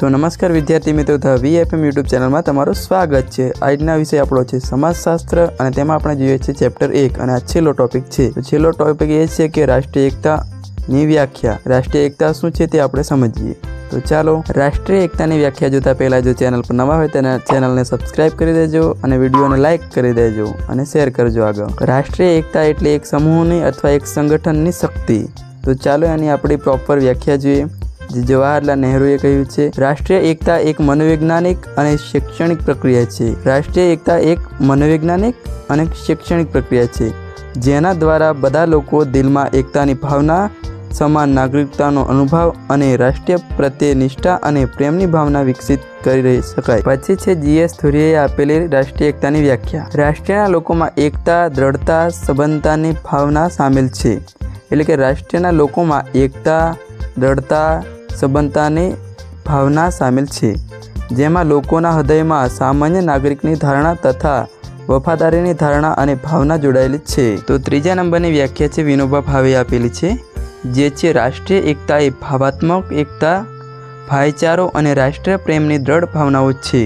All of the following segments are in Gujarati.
તો નમસ્કાર વિદ્યાર્થી મિત્રો ધ વીએફએમ યુટ્યુબ ચેનલમાં તમારું સ્વાગત છે. આજના વિષય આપણો છે સમાજશાસ્ત્ર અને તેમાં આપણે જોઈએ છીએ ચેપ્ટર એક અને આ છેલ્લો ટોપિક છે. તો છેલ્લો ટોપિક એ છે કે રાષ્ટ્રીય એકતાની વ્યાખ્યા. રાષ્ટ્રીય એકતા શું છે તે આપણે સમજીએ. તો ચાલો રાષ્ટ્રીય એકતાની વ્યાખ્યા જોતા પહેલાં જો ચેનલ પર નવા હોય તેના ચેનલને સબસ્ક્રાઇબ કરી દેજો અને વિડીયોને લાઇક કરી દેજો અને શેર કરજો આગળ. રાષ્ટ્રીય એકતા એટલે એક સમૂહની અથવા એક સંગઠનની શક્તિ. તો ચાલો એની આપણી પ્રોપર વ્યાખ્યા જોઈએ. જે જવાહરલાલ નહેરુએ કહ્યું છે, રાષ્ટ્રીય એકતા એક મનોવૈજ્ઞાનિક અને શૈક્ષણિક પ્રક્રિયા છે. રાષ્ટ્રીય એકતા એક મનોવૈજ્ઞાનિક અને શૈક્ષણિક પ્રક્રિયા છે, જેના દ્વારા બધા લોકો દિલમાં એકતાની ભાવના, સમાન નાગરિકતાનો અનુભવ અને રાષ્ટ્રીય પ્રત્યે નિષ્ઠા અને પ્રેમની ભાવના વિકસિત કરી રહી શકાય. પછી છે જીએસ થુરીએ આપેલી રાષ્ટ્રીય એકતાની વ્યાખ્યા. રાષ્ટ્રીયના લોકોમાં એકતા, દ્રઢતા સંબંધતાની ભાવના સામેલ છે. એટલે કે રાષ્ટ્રીયના લોકોમાં એકતા, દ્રઢતા સંબંધતાની ભાવના સામેલ છે, જેમાં લોકોના હૃદયમાં સામાન્ય નાગરિકની ધારણા તથા વફાદારીની ધારણા અને ભાવના જોડાયેલી છે. તો ત્રીજા નંબરની વ્યાખ્યા છે વિનોબા ભાવે આપેલી છે, જે છે રાષ્ટ્રીય એકતા એ ભાવાત્મક એકતા, ભાઈચારો અને રાષ્ટ્રીય પ્રેમની દ્રઢ ભાવનાઓ છે,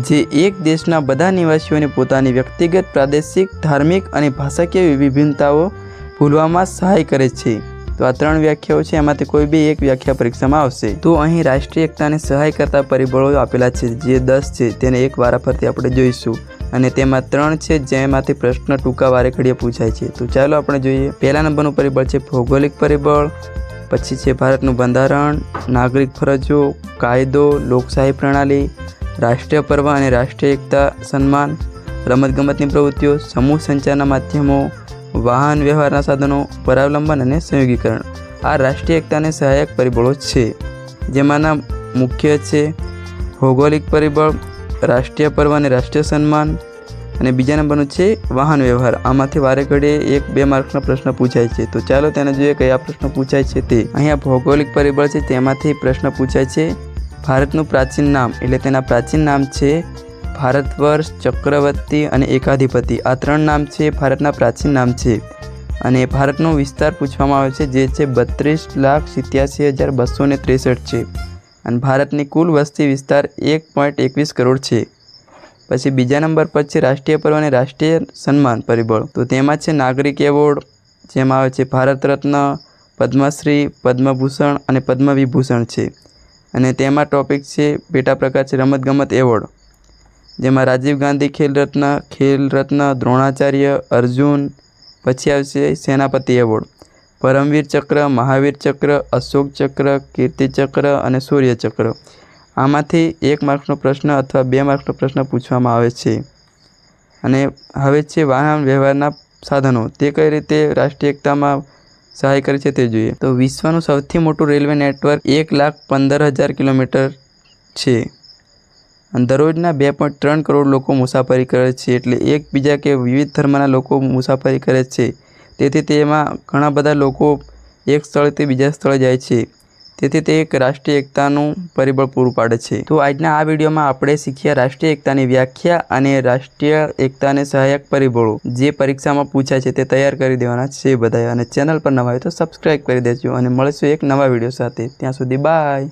જે એક દેશના બધા નિવાસીઓને પોતાની વ્યક્તિગત, પ્રાદેશિક, ધાર્મિક અને ભાષાકીય વિભિન્નતાઓ ભૂલવામાં સહાય કરે છે. તો આ ત્રણ વ્યાખ્યાઓ છે, એમાંથી કોઈ બી એક વ્યાખ્યા પરીક્ષામાં આવશે. તો અહીં રાષ્ટ્રીય એકતાને સહાય કરતા પરિબળો આપેલા છે, જે દસ છે, તેને એક વારાફરતી આપણે જોઈશું. અને તેમાં ત્રણ છે, જેમાંથી પ્રશ્ન ટૂંકા વારે ઘડીએ પૂછાય છે. તો ચાલો આપણે જોઈએ. પહેલા નંબરનું પરિબળ છે, ભૌગોલિક પરિબળ. પછી છે, ભારતનું બંધારણ, નાગરિક ફરજો, કાયદો, લોકશાહી પ્રણાલી, રાષ્ટ્રીય પર્વ અને રાષ્ટ્રીય એકતા સન્માન, રમતગમતની પ્રવૃત્તિઓ, સમૂહ સંચારના માધ્યમો વાહન વ્યવહારના સાધનો, પરાવલંબન અને સંયોગીકરણ. આ રાષ્ટ્રીય એકતાને સહાયક પરિબળો છે. જેમાંના મુખ્ય છે ભૌગોલિક પરિબળ, રાષ્ટ્રીય પર્વ અને રાષ્ટ્રીય સન્માન. અને બીજા નંબરનું છે વાહન વ્યવહાર. આમાંથી વારે ઘડીએ એક બે માર્કનો પ્રશ્ન પૂછાય છે. તો ચાલો તેને જોઈએ કયા પ્રશ્ન પૂછાય છે તે. અહીંયા ભૌગોલિક પરિબળ છે તેમાંથી પ્રશ્ન પૂછાય છે ભારતનું પ્રાચીન નામ. એટલે તેના પ્રાચીન નામ છે ભારતવર્ષ ચક્રવર્તી અને એકાધિપતિ. આ ત્રણ નામ છે, ભારતના પ્રાચીન નામ છે. અને ભારતનો વિસ્તાર પૂછવામાં આવે છે, જે છે બત્રીસ લાખ સિત્યાસી હજાર બસો ને ત્રેસઠ છે. અને ભારતની કુલ વસ્તી વિસ્તાર એક પોઈન્ટ એકવીસ કરોડ છે. પછી બીજા નંબર પર છે રાષ્ટ્રીય પર્વ અને રાષ્ટ્રીય સન્માન પરિબળ. તો તેમાં છે નાગરિક એવોર્ડ, જેમાં આવે છે ભારત રત્ન, પદ્મશ્રી, પદ્મભૂષણ અને પદ્મવિભૂષણ છે. અને તેમાં ટોપિક છે, પેટા પ્રકાર છે રમતગમત એવોર્ડ. જેમાં રાજીવ ગાંધી ખેલ રત્ન ખેલ રત્ન, દ્રોણાચાર્ય, અર્જુન, પછી આવશે સેનાપતિ એવોર્ડ. પરમવીર ચક્ર, મહાવીર ચક્ર, અશોક ચક્ર, કીર્તિ ચક્ર અને સૂર્ય ચક્ર. આમાંથી એક માર્કનો પ્રશ્ન અથવા બે માર્કનો પ્રશ્ન પૂછવામાં આવે છે. અને હવે છે વાહન વ્યવહારના સાધનો. તે કઈ રીતે રાષ્ટ્રીય એકતામાં સહાય કરે છે તે જોઈએ. તો વિશ્વનું સૌથી મોટું રેલવે નેટવર્ક એક લાખ પંદર હજાર કિલોમીટર છે. દરરોજના બે પોઈન્ટ ત્રણ કરોડ લોકો મુસાફરી કરે છે એટલે એકબીજા કે વિવિધ ધર્મના લોકો મુસાફરી કરે છે. તેથી તેમાં ઘણા બધા લોકો એક સ્થળેથી બીજા સ્થળે જાય છે. તેથી તે એક રાષ્ટ્રીય એકતાનું પરિબળ પૂરું પાડે છે. તો આજના આ વિડીયોમાં આપણે શીખ્યા રાષ્ટ્રીય એકતાની વ્યાખ્યા અને રાષ્ટ્રીય એકતાને સહાયક પરિબળો. જે પરીક્ષામાં પૂછાય છે તે તૈયાર કરી દેવાના છે બધા અને ચેનલ પર નવા હોય તો સબસ્ક્રાઈબ કરી દેજો અને મળીશું એક નવા વીડિયો સાથે. ત્યાં સુધી બાય